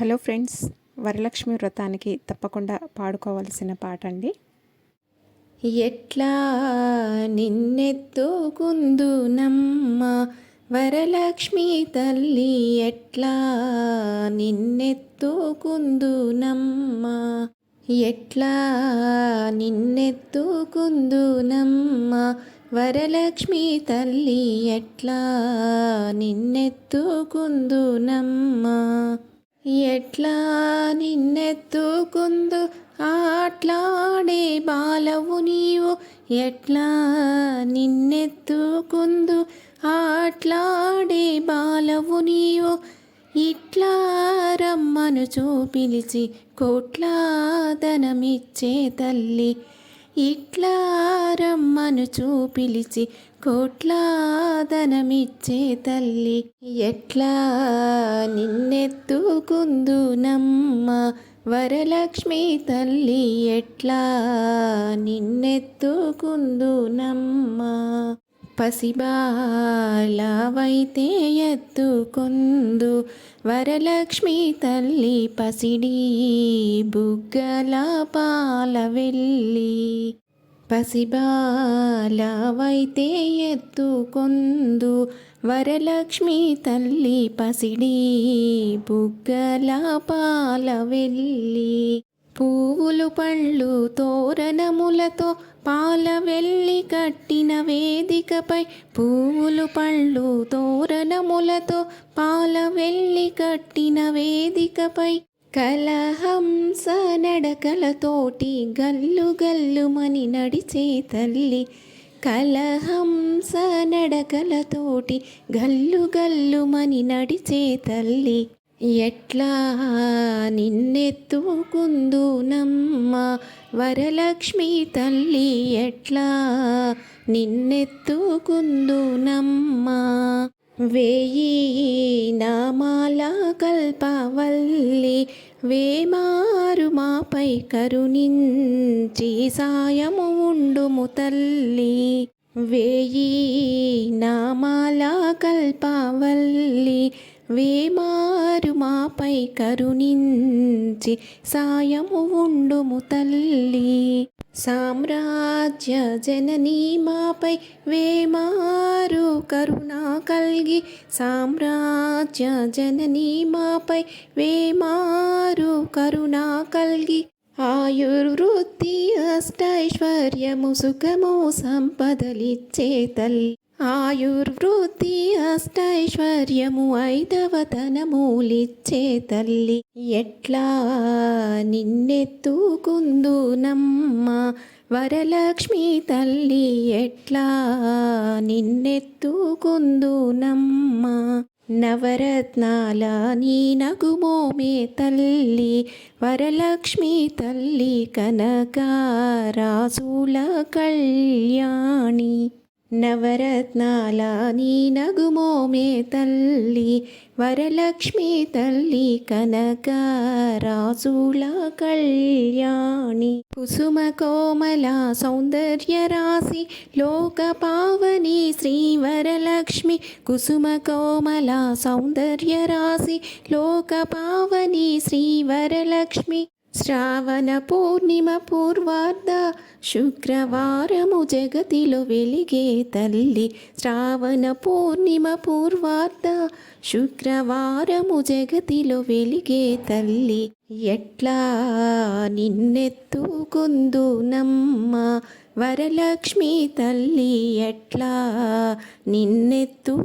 Hello friends Varalakshmi వ్రతానికి తప్పకుండా పాడుకోవాల్సిన పాట అండి ఎట్లా నిన్నెత్తుకుందునమ్మ వరలక్ష్మి తల్లి ఎట్లా నిన్నెత్తుకుందునమ్మ ఎట్లా నిన్నెత్తుకుందునమ్మ వరలక్ష్మి తల్లి ఎట్లా నిన్నెత్తుకుందునమ్మ. ఎట్లా నిన్నెత్తుకుందు ఆట్లాడే బాలవు నీవు? ఎట్లా నిన్నెత్తుకుందు ఆట్లాడే బాలవు నీవు? ఇట్లా రమ్మను చూపిలిచి కోట్లాదనమిచ్చే తల్లి ఇట్లా రమ్మను చూపిలిచి కోట్లాదనమిచ్చే తల్లి. ఎట్లా నిన్నెత్తుకుందునమ్మ వరలక్ష్మి తల్లి. ఎట్లా నిన్నెత్తుకుందునమ్మ పసిబాలవైతే ఎత్తుకొందు. వరలక్ష్మి తల్లి పసిడి బుగ్గల పాల వెళ్ళి పసిబాలవైతే ఎత్తుకొందు. వరలక్ష్మి తల్లి పసిడి బుగ్గల పాల వెళ్ళి పువ్వులు పళ్ళు తోరణములతో పాల వెళ్ళి కట్టిన వేదికపై పువ్వులు పళ్ళు తోరణములతో పాల వెళ్ళి కట్టిన వేదికపై కలహంస నడకలతోటి గల్లు గల్లుమని నడిచే తల్లి. కలహంస నడకలతోటి గల్లు గల్లుమని నడిచే తల్లి. ఎట్లా నిన్నెత్తుకుందునమ్మ వరలక్ష్మి తల్లి ఎట్లా నిన్నెత్తుకుందునమ్మ వేయి నామాల కల్పవల్లి వేమారు మాపై కరుణించి సాయము ఉండుము తల్లి. వేయి నామాల కల్పవల్లి వేమారు మాపై కరుణించి సాయము ఉండుము తల్లి. సామ్రాజ్య జననీ మాపై వేమారు కరుణా కల్గి సామ్రాజ్య జననీ మాపై వేమారు కరుణా కల్గి. ఆయుర్వృత్తి అష్టైశ్వర్యము సుఖము సంపదలిచ్చే తల్లి. ఆయుర్వృద్ధి అష్టైశ్వర్యము ఐదవతనమూలిచ్చే తల్లి. ఎట్లా నిన్నెత్తుకుందునమ్మ? వరలక్ష్మి తల్లి ఎట్లా నిన్నెత్తుకుందునమ్మ? నవరత్నాల నీ నగుమోమే తల్లి. వరలక్ష్మి తల్లి కనకారాసుల కళ్యాణి. నవరత్నాల నీ నగుమోమే తల్లి వరలక్ష్మి తల్లి కనక రాసుల కళ్యాణి. కుసుమ కోమల సౌందర్య రాశి లోక పావని శ్రీ వరలక్ష్మి. కుసుమ కోమల సౌందర్య రాశి లోక పావని శ్రీ వరలక్ష్మి. శ్రావణ పూర్ణిమ పూర్వార్ధ శుక్రవారము జగతిలో వెలిగే తల్లి. శ్రావణ పూర్ణిమ పూర్వార్ధ శుక్రవారము జగతిలో వెలిగే తల్లి. ఎట్లా నిన్నెత్తుకుందునమ్మ వరలక్ష్మి తల్లి. ఎట్లా నిన్నెత్తుకుందునమ్మ